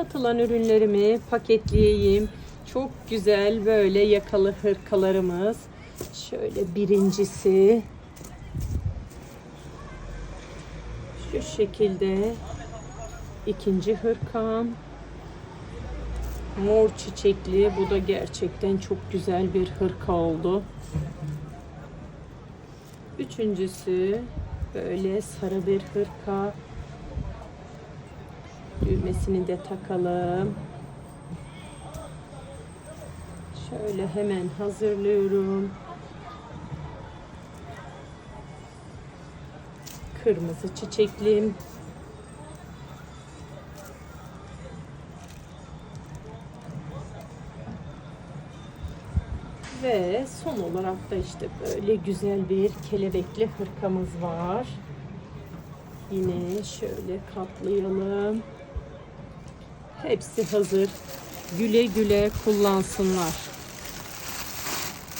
satılan ürünlerimi paketleyeyim. Çok güzel böyle yakalı hırkalarımız. Şöyle birincisi şu şekilde ikinci hırkam mor çiçekli bu da gerçekten çok güzel bir hırka oldu. Üçüncüsü böyle sarı bir hırka. Düğmesini de takalım. Şöyle hemen hazırlıyorum. Kırmızı çiçeklim. Ve son olarak da işte böyle güzel bir kelebekli hırkamız var. Yine şöyle katlayalım. Hepsi hazır. Güle güle kullansınlar.